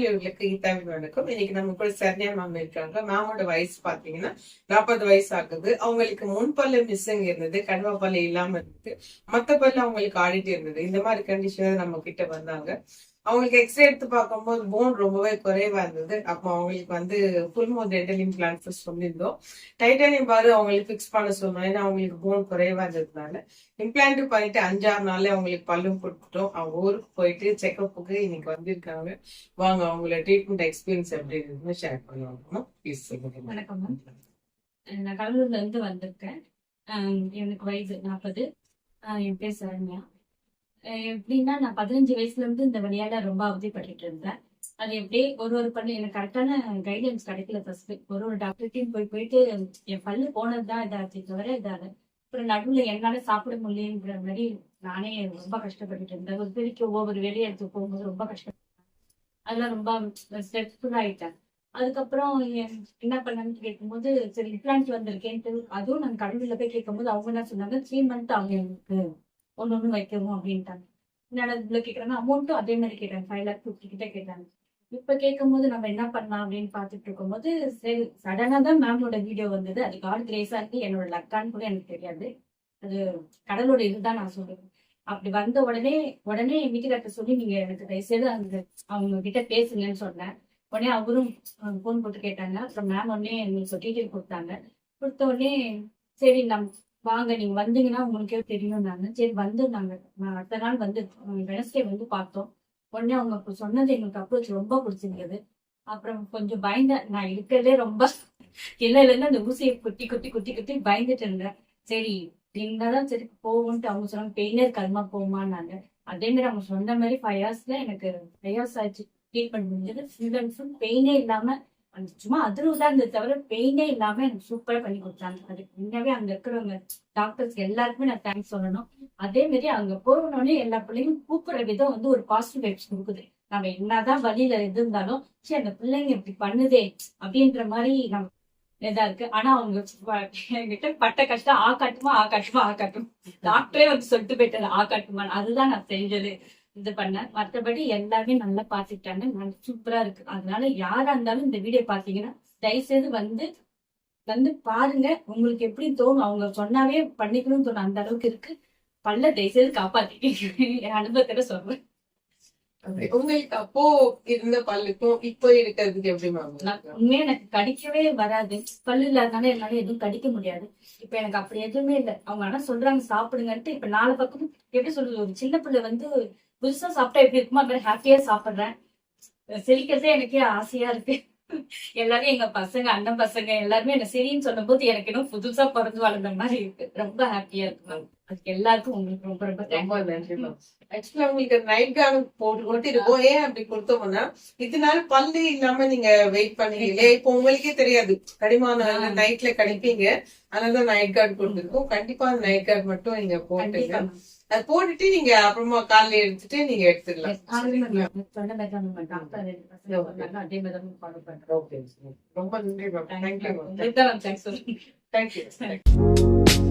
நற்பொழிவுகளுக்கு கீதாவின் வணக்கம் இன்னைக்கு நம்ம கூட சரண்யா மேம் இருக்காங்க. மேமோட வயசு பாத்தீங்கன்னா நாற்பது வயசு ஆகுது அவங்களுக்கு முன்பல்லு மிஸ்ஸிங் இருந்தது. கடுவா பல்ல இல்லாம இருந்தது. மத்த பல்ல அவங்களுக்கு ஆடிட்டு இருந்தது. இந்த மாதிரி கண்டிஷன் நம்ம கிட்ட வந்தாங்க. அவங்களுக்கு எக்ஸ்ரே எடுத்து பார்க்கும்போது போன் ரொம்பவே குறைவா இருந்தது. அப்போ அவங்களுக்கு வந்து ஃபுல் மோ டென்டல் இம்ப்ளான்ஸ் சொல்லியிருந்தோம். டைட்டானியம் பாரு அவங்களுக்கு ஃபிக்ஸ் பண்ண சொன்னோம். ஏன்னா அவங்களுக்கு போன் குறைவா இருந்ததுனால. இம்ப்ளான்ட் பண்ணிட்டு அஞ்சாறு நாள்ல அவங்களுக்கு பல்லும் போட்டுட்டோம் அவங்க ஊருக்கு போயிட்டு செக்கப்புக்கு இன்னைக்கு வந்திருக்காங்க. வாங்க அவங்கள ட்ரீட்மெண்ட் எக்ஸ்பீரியன்ஸ் எப்படி இருக்குன்னு ஷேர் பண்ணுவாங்க ப்ளீஸ் சொல்லுங்க. வணக்கம் மேம் நான் கடலூர்ல இருந்து வந்திருக்கேன். எனக்கு வயது நாற்பது என் பேர் சரண்யா. எப்படின்னா நான் பதினஞ்சு வயசுல இருந்து இந்த விளையாட ரொம்ப அவதிப்பட்டு இருந்தேன் அது எப்படியே ஒரு ஒரு பண்ணி எனக்கு கரெக்டான கைடன்ஸ் கிடைக்கல ஃபர்ஸ்ட் ஒரு ஒரு டாக்டர்கிட்டையும் போய் போயிட்டு என் பல்லு போனதுதான் இதாச்சு தவிர இதாது அப்புறம் நடுவில் என்னால சாப்பிட முடியலன்ற மாதிரி நானே ரொம்ப கஷ்டப்பட்டுட்டு இருந்தேன் ஒரு பிரிக்க ஒவ்வொரு வேலையை எடுத்து போகும்போது ரொம்ப கஷ்டப்பட்டேன் அதெல்லாம் ரொம்ப ஸ்ட்ரெஸ்ஃபுல் ஆயிட்டேன். அதுக்கப்புறம் என்ன பண்ணு கேட்கும்போது சரி இம்ப்ளான்ட் வந்திருக்கேன்ட்டு அதுவும் நான் கடவுளில் போய் கேட்கும்போது அவங்க என்ன சொன்னாங்க த்ரீ மந்த் அவங்க எனக்கு. ஒன்று ஒன்று வைக்கணும் அப்படின்ட்டாங்க. என்னடா இவ்வளோ கேட்குறாங்க அமௌண்ட்டும் அதே மாதிரி கேட்டாங்க ஃபைவ் லேக் ஃபிஃப்டி கிட்ட கேட்டாங்க. இப்போ கேட்கும்போது நம்ம என்ன பண்ணலாம் அப்படின்னு பார்த்துட்டு இருக்கும்போது சரி சடனாக தான் மேமோட வீடியோ வந்தது. அது காட் கிரேஸாக இருக்கு என்னோட லக்கான்னு கூட எனக்கு தெரியாது. அது கடலோட இதுதான் நான் சொல்லுவேன் அப்படி வந்த உடனே உடனே வீட்டுக்கார்ட்ட சொல்லி நீங்க எனக்கு தயவுசெய்து அந்த அவங்க கிட்ட பேசுங்கன்னு சொன்னேன். உடனே அவரும் ஃபோன் போட்டு கேட்டாங்க. அப்புறம் மேம் உடனே எங்களுக்கு டீட்டெயில் கொடுத்தாங்க. கொடுத்த உடனே சரி நம் வாங்க நீங்க வந்தீங்கன்னா உங்களுக்கே தெரியும் நாங்க சரி வந்திருந்தாங்க. அடுத்த நாள் வந்து வெனஸ்டே வந்து பார்த்தோம். உடனே அவங்க சொன்னது எங்களுக்கு அப்ரோச் ரொம்ப பிடிச்சிருந்தது. அப்புறம் கொஞ்சம் பயந்தேன் நான் இருக்கிறதே ரொம்ப இல்லைல அந்த ஊசியை குட்டி குட்டி குட்டி குட்டி பயந்துட்டு இருந்தேன். சரி இருந்தாதான் சரி போகும்ட்டு அவங்க சொன்னாங்க பெயினே இருக்காதுமா போகுமான்னாங்க அதே மாதிரி அவங்க சொன்ன மாதிரி ஃபைவ் ஹவர்ஸ்ல எனக்கு ஃபைவ் ஹவர்ஸ் ஆச்சு. ட்ரீட்மெண்ட் முடிஞ்சது. ஃபுல் அண்ட் ஃபுல் பெயினே இல்லாம சும்மா அதிர்வு தான் இருந்தது தவிர பெயினே இல்லாம எனக்கு சூப்பரா பண்ணி கொடுத்தாங்க. அதுக்கு முன்னவே அங்க இருக்கிறவங்க டாக்டர்ஸ் எல்லாருக்குமே நான் தேங்க்ஸ் சொல்லணும். அதே மாதிரி அங்க போகணுன்னே எல்லா பிள்ளைங்களும் கூப்பிடுற விதம் வந்து ஒரு பாசிட்டிவ் வைப்ஸ் கொடுக்குது. நம்ம என்னதான் வழியில இருந்தாலும் சரி அந்த பிள்ளைங்க இப்படி பண்ணுதே அப்படின்ற மாதிரி நம்ம இதா இருக்கு. ஆனா அவங்க என்கிட்ட பட்ட கஷ்டம் ஆ காட்டுமா ஆ காட்டுமா ஆ காட்டும் டாக்டரே வந்து சொல்லிட்டு போயிட்டாரு ஆ காட்டுமா அதுதான் நான் செஞ்சது. இது பண்ணேன். மற்றபடி எல்லாமே நல்லா பார்த்துக்கிட்டாங்க. நல்லா சூப்பரா இருக்கு. அதனால யாரா இருந்தாலும் இந்த வீடியோ பாத்தீங்கன்னா தயவுசெய்து வந்து வந்து பாருங்க. உங்களுக்கு எப்படி தோணும்? அவங்க சொன்னாவே பண்ணிக்கணும்னு தோணும். அந்த அளவுக்கு இருக்கு. பல்ல தயவுசெய்து காப்பாத்திக்க என் அனுபவத்துல சொல்றேன். உங்களுக்கு அப்போ இருந்த பல்லுக்கும் இப்போ இருக்கிறதுக்கு எப்படி உண்மையா எனக்கு கடிக்கவே வராது. பல்லு இல்லாதனால என்னால எதுவும் கடிக்க முடியாது. இப்ப எனக்கு அப்படி எதுவுமே இல்லை. அவங்க ஆனா சொல்றாங்க சாப்பிடுங்கன்ட்டு. இப்ப நாலு பக்கம் எப்படி சொல்றது? ஒரு சின்ன பிள்ளை வந்து புதுசா சாப்பிட்டா எப்படி இருக்குமோ அது மாதிரி ஹாப்பியா சாப்பிடுறேன். சிரிக்கிறதே எனக்கே ஆசையா இருக்கு. எல்லாரும் எங்க பசங்க அண்ணன் பசங்க எல்லாருமே என்ன சரின்னு சொல்லும்போது எனக்கு இன்னும் புதுசா பிறந்து வளர்ந்த மாதிரி இருக்கு. ரொம்ப ஹாப்பியா இருக்கு. மேம் அதுக்கு எல்லாருக்கும் உங்களுக்கு ரொம்ப ரொம்ப நன்றி மேம் ஆக்சுவலா உங்களுக்கு நைட் கார்டு போட்டு போட்டு இருக்கும் ஏன் அப்படி கொடுத்தோம்னா இதனால பல்லு இல்லாம நீங்க வெயிட் பண்ணீங்களே? இப்போ உங்களுக்கே தெரியாது. கடிமானம் ஆ. நைட்ல கடிப்பீங்க. அதனாலதான் நைட் கார்டு கொடுத்துருக்கோம். கண்டிப்பா அந்த நைட் கார்டு மட்டும் நீங்க போட்டுங்க. அது போட்டுட்டு நீங்க அப்புறமா காலைல எடுத்துட்டு நீங்க எடுத்துடலாம். ரொம்ப நன்றி மேம் தேங்க்யூ